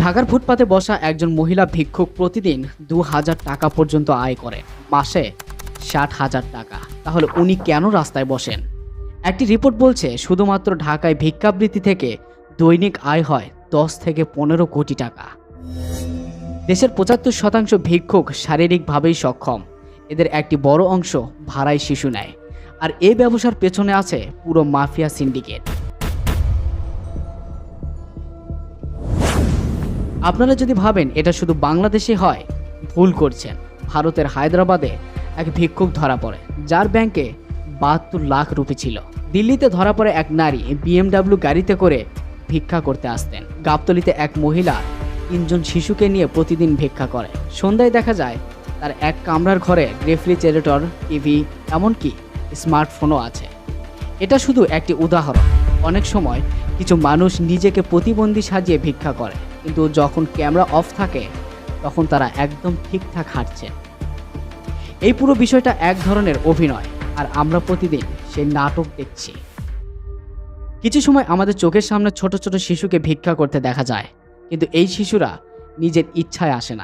ঢাকার ফুটপাতে বসা একজন মহিলা ভিক্ষুক প্রতিদিন দু হাজার টাকা পর্যন্ত আয় করে। মাসে ষাট হাজার টাকা। তাহলে উনি কেন রাস্তায় বসেন? একটি রিপোর্ট বলছে, শুধুমাত্র ঢাকায় ভিক্ষাবৃত্তি থেকে দৈনিক আয় হয় দশ থেকে পনেরো কোটি টাকা। দেশের পঁচাত্তর শতাংশ ভিক্ষুক শারীরিকভাবেই সক্ষম। এদের একটি বড় অংশ ভাড়ায় শিশু নেয়। আর এই ব্যবসার পেছনে আছে পুরো মাফিয়া সিন্ডিকেট। আপনারা যদি ভাবেন এটা শুধু বাংলাদেশে হয়, ভুল করছেন। ভারতের হায়দ্রাবাদে এক ভিক্ষুক ধরা পড়ে, যার ব্যাংকে বাহাত্তর লাখ রুপি ছিল। দিল্লিতে ধরা পড়ে এক নারী বিএমডাব্লিউ গাড়িতে করে ভিক্ষা করতে আসতেন। গাবতলিতে এক মহিলা তিনজন শিশুকে নিয়ে প্রতিদিন ভিক্ষা করে। সন্ধ্যায় দেখা যায়, তার এক কামরার ঘরে রেফ্রিজারেটর, টিভি, এমনকি স্মার্টফোনও আছে। এটা শুধু একটি উদাহরণ। অনেক সময় কিছু মানুষ নিজেকে প্রতিবন্ধী সাজিয়ে ভিক্ষা করে। কিন্তু যখন ক্যামেরা অফ থাকে, তখন তারা একদম ঠিকঠাক হাঁটছে। এই পুরো বিষয়টা এক ধরনের অভিনয়, আর আমরা প্রতিদিন সেই নাটক দেখছি। কিছু সময় আমাদের চোখের সামনে ছোট ছোট শিশুকে ভিক্ষা করতে দেখা যায়, কিন্তু এই শিশুরা নিজের ইচ্ছায় আসে না।